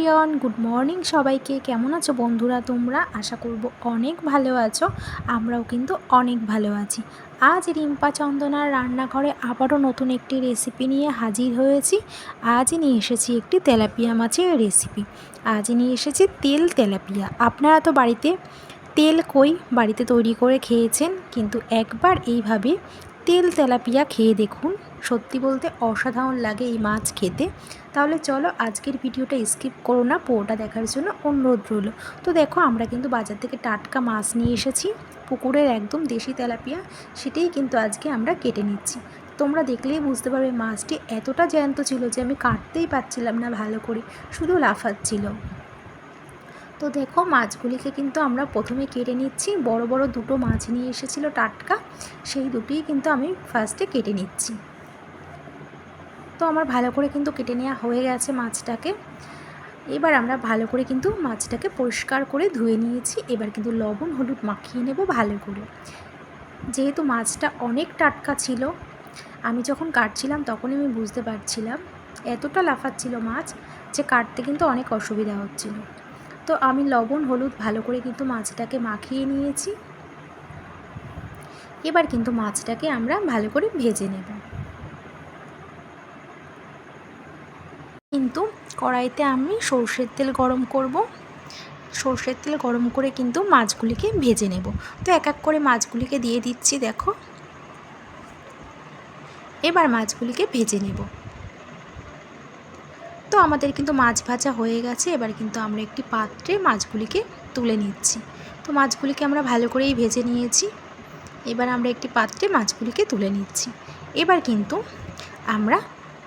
Everyone, good morning সবাইকে। কেমন আছো বন্ধুরা তোমরা? আশা করব অনেক ভালো আছো। আমরাও কিন্তু অনেক ভালো আছি। আজ রিম্পা চন্দনার রান্নাঘরে আবারও নতুন একটি রেসিপি নিয়ে হাজির হয়েছি। আজ নিয়ে এসেছি একটি তেলাপিয়া মাছের রেসিপি। আজ নিয়ে এসেছি তেল তেলাপিয়া। আপনারা তো বাড়িতে তেল কই বাড়িতে তৈরি করে খেয়েছেন, কিন্তু একবার এইভাবে তেল তেলাপিয়া খেয়ে দেখুন। সত্যি বলতে অসাধারণ লাগে এই মাছ খেতে। তাহলে চলো আজকের ভিডিওটা স্কিপ করো না পোটা দেখার জন্য অনুরোধ রইল। তো দেখো, আমরা কিন্তু বাজার থেকে টাটকা মাছ নিয়ে এসেছি। পুকুরের একদম দেশি তেলাপিয়া, সেটাই কিন্তু আজকে আমরা কেটে নিচ্ছি। তোমরা দেখলেই বুঝতে পারবে মাছটি এতটা জ্যান্ত ছিল যে আমি কাটতেই পারছিলাম না ভালো করে, শুধু লাফাচ্ছিল। তো দেখো মাছগুলিকে কিন্তু আমরা প্রথমে কেটে নিচ্ছি। বড় বড় দুটো মাছ নিয়ে এসেছিল টাটকা। সেই দুটোই কিন্তু আমি ফার্স্টে কেটে নিচ্ছি। তো আমার ভালো করে কিন্তু কেটে নেওয়া হয়ে গেছে মাছটাকে। এবার আমরা ভালো করে কিন্তু মাছটাকে পরিষ্কার করে ধুয়ে নিয়েছি। এবার কিন্তু লবণ, হলুদ মাখিয়ে নেব ভালো করে। যেহেতু মাছটা অনেক টাটকা ছিল, আমি যখন কাটছিলাম তখনই আমি বুঝতে পারছিলাম, এতটা লাফাচ্ছিল মাছ যে কাটতে কিন্তু অনেক অসুবিধা হচ্ছিল। তো আমি লবণ, হলুদ ভালো করে কিন্তু মাছটাকে মাখিয়ে নিয়েছি। এবার কিন্তু মাছটাকে আমরা ভালো করে ভেজে নেব। কিন্তু কড়াইতে আমি সর্ষের তেল গরম করব। সর্ষের তেল গরম করে কিন্তু মাছগুলিকে ভেজে নেব। তো এক এক করে মাছগুলিকে দিয়ে দিচ্ছি, দেখো। এবার মাছগুলিকে ভেজে নেব। আমাদের কিন্তু মাছ ভাজা হয়ে গেছে। এবার কিন্তু আমরা একটি পাত্রে মাছগুলিকে তুলে নিচ্ছি। তো মাছগুলিকে আমরা ভালো করেই ভেজে নিয়েছি। এবার আমরা একটি পাত্রে মাছগুলিকে তুলে নিচ্ছি। এবার কিন্তু আমরা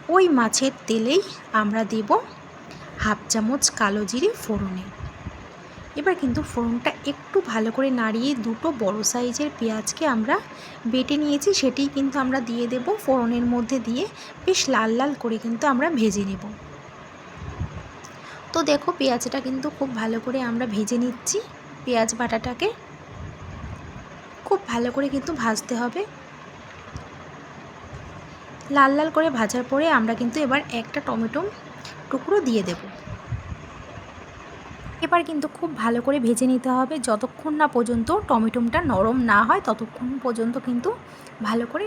ওই মাছের তেলেই আমরা দেব হাফ চামচ কালো জিরে ফোড়নে। এবার কিন্তু ফোড়নটা একটু ভালো করে নাড়িয়ে দুটো বড় সাইজের পেঁয়াজকে আমরা বেটে নিয়েছি। সেটিই কিন্তু আমরা দিয়ে দেব ফোড়নের মধ্যে দিয়ে। বেশ লাল লাল করে কিন্তু আমরা ভেজে নেব। তো দেখো পেঁয়াজটা কিন্তু খুব ভালো করে আমরা ভেজে নিচ্ছি পেঁয়াজ বাটাটাকে। খুব ভালো করে কিন্তু ভাজতে হবে। লাল লাল করে ভাজার পরে আমরা কিন্তু এবার একটা টমেটো টুকরো দিয়ে দেব। এবার কিন্তু খুব ভালো করে ভেজে নিতে হবে। যতক্ষণ না পর্যন্ত টমেটোটা নরম না হয়, ততক্ষণ পর্যন্ত কিন্তু ভালো করে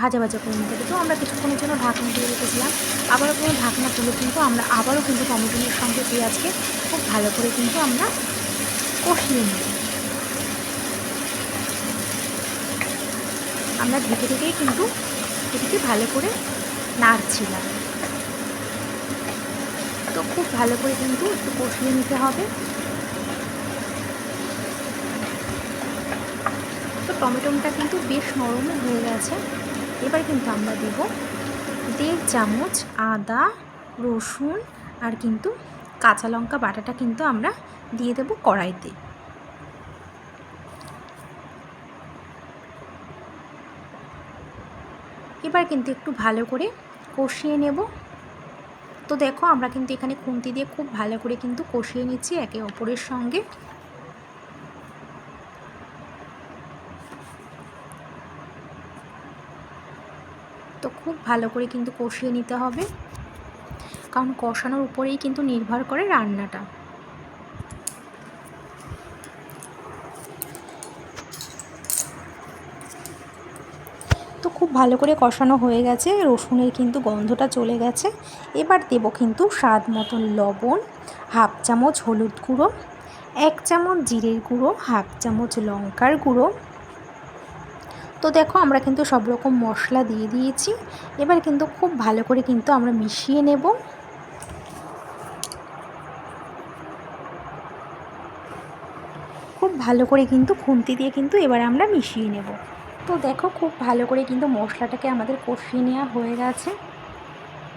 ভাজা ভাজা করে নিতে হবে। তো আমরা কিছুক্ষণের জন্য ঢাকনা দিয়ে রেখেছিলাম। আবারও কোনো ঢাকনা তুলে কিন্তু আমরা আবারও কিন্তু টমেটোর সঙ্গে পেঁয়াজকে খুব ভালো করে কিন্তু আমরা কষিয়ে নেব। আমরা ঢেকে ঢেকেই কিন্তু এটিকে ভালো করে নাড়ছিলাম। তো খুব ভালো করে কিন্তু একটু কষিয়ে নিতে হবে। তো টমেটোটা কিন্তু বেশ নরম হয়ে গেছে। এবার কিন্তু আমরা দেব দেড় চামচ আদা, রসুন আর কিন্তু কাঁচা লঙ্কা বাটাটা কিন্তু আমরা দিয়ে দেব কড়াইতে। এবার কিন্তু একটু ভালো করে কষিয়ে নেব। তো দেখো, আমরা কিন্তু এখানে খুন্তি দিয়ে খুব ভালো করে কিন্তু কষিয়ে নিচ্ছি একে অপরের সঙ্গে। তো খুব ভালো করে কিন্তু কষিয়ে নিতে হবে। কারণ কষানোর উপরেই কিন্তু নির্ভর করে রান্নাটা। তো খুব ভালো করে কষানো হয়ে গেছে। রসুনের কিন্তু গন্ধটা চলে গেছে। এবার দেব কিন্তু স্বাদ মতন লবণ, হাফ চামচ হলুদ গুঁড়ো, এক চামচ জিরের গুঁড়ো, হাফ চামচ লঙ্কার গুঁড়ো। তো দেখো আমরা কিন্তু সব রকম মশলা দিয়ে দিয়েছি। এবার কিন্তু খুব ভালো করে কিন্তু আমরা মিশিয়ে নেব। খুব ভালো করে কিন্তু খুন্তি দিয়ে কিন্তু এবার আমরা মিশিয়ে নেব। তো দেখো খুব ভালো করে কিন্তু মশলাটাকে আমাদের কষিয়ে নেওয়া হয়ে গেছে।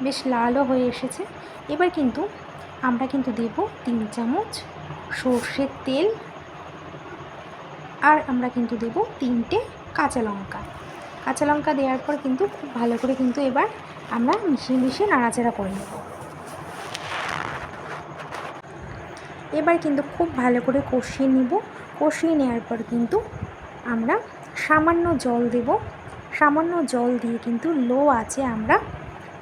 বেশ লালও হয়ে এসেছে। এবার কিন্তু আমরা কিন্তু দেব তিন চামচ সর্ষের তেল আর আমরা কিন্তু দেব তিনটে কাঁচা লঙ্কা। কাঁচা লঙ্কা দেওয়ার পর কিন্তু খুব ভালো করে কিন্তু এবার আমরা মিশিয়ে মিশিয়ে নাড়াচাড়া করে নেব। এবার কিন্তু খুব ভালো করে কষিয়ে নিব। কষিয়ে নেওয়ার পর কিন্তু আমরা সামান্য জল দেব। সামান্য জল দিয়ে কিন্তু লো আছে আমরা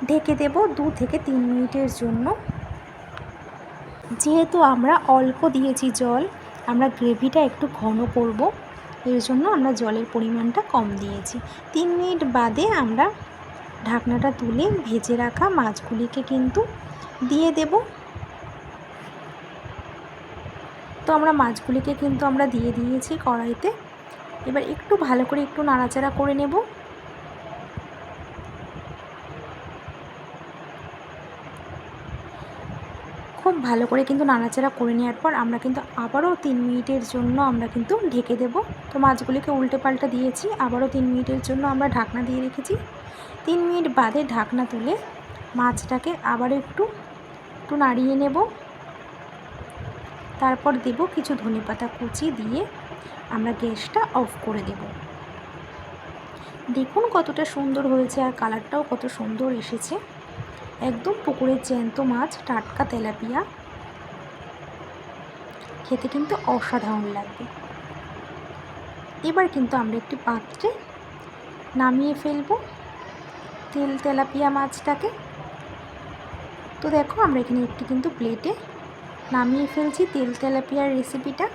ঢেকে দেব দু থেকে তিন মিনিটের জন্য। যেহেতু আমরা অল্প দিয়েছি জল, আমরা গ্রেভিটা একটু ঘন করব। এর জন্য আমরা জলের পরিমাণটা কম দিয়েছি। তিন মিনিট বাদে আমরা ঢাকনাটা তুলে ভেজে রাখা মাছগুলিকে কিন্তু দিয়ে দেব। তো আমরা মাছগুলিকে কিন্তু আমরা দিয়ে দিয়েছি কড়াইতে। এবার একটু ভালো করে একটু নাড়াচাড়া করে নেব। খুব ভালো করে কিন্তু নাড়াচাড়া করে নেওয়ার পর আমরা কিন্তু আবারও তিন মিনিটের জন্য আমরা কিন্তু ঢেকে দেব। তো মাছগুলিকে উল্টে পাল্টা দিয়েছি, আবারও তিন মিনিটের জন্য আমরা ঢাকনা দিয়ে রেখেছি। তিন মিনিট বাদে ঢাকনা তুলে মাছটাকে আবার একটু একটু নাড়িয়ে নেব। তারপর দেব কিছু ধনেপাতা কুচি দিয়ে আমরা গ্যাসটা অফ করে দেব। দেখুন কতটা সুন্দর হয়েছে আর কালারটাও কত সুন্দর এসেছে। একদম পুকুরের জ্যান্ত মাছ, টাটকা তেলাপিয়া। খেতে কিন্তু অসাধারণ লাগবে। এবার কিন্তু আমরা একটি পাত্রে নামিয়ে ফেলব তেল তেলাপিয়া মাছটাকে। তো দেখো আমরা এখানে একটি কিন্তু প্লেটে নামিয়ে ফেলছি তেল তেলাপিয়ার রেসিপিটা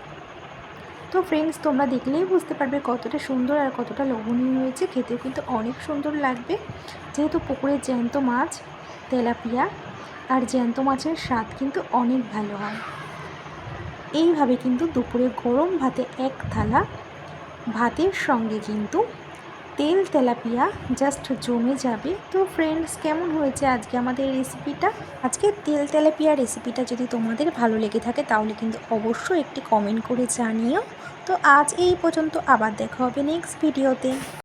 তো ফ্রেন্ডস তোমরা দেখলেই বুঝতে পারবে কতটা সুন্দর আর কতটা লোভনীয় হয়েছে। খেতেও কিন্তু অনেক সুন্দর লাগবে। যেহেতু পুকুরের জ্যান্ত মাছ, তেলাপিয়া আর জ্যান্ত মাছের স্বাদ কিন্তু অনেক ভালো হয়। এইভাবে কিন্তু দুপুরে গরম ভাতে এক থালা ভাতের সঙ্গে কিন্তু তেল তেলাপিয়া জাস্ট জমে যাবে। তো ফ্রেন্ডস কেমন হয়েছে আজকে আমাদের রেসিপিটা আজকে তেল তেলাপিয়া রেসিপিটা যদি তোমাদের ভালো লেগে থাকে, তাহলে কিন্তু অবশ্যই একটি কমেন্ট করে জানিও। তো আজ এই পর্যন্ত আবার দেখা হবে নেক্সট ভিডিওতে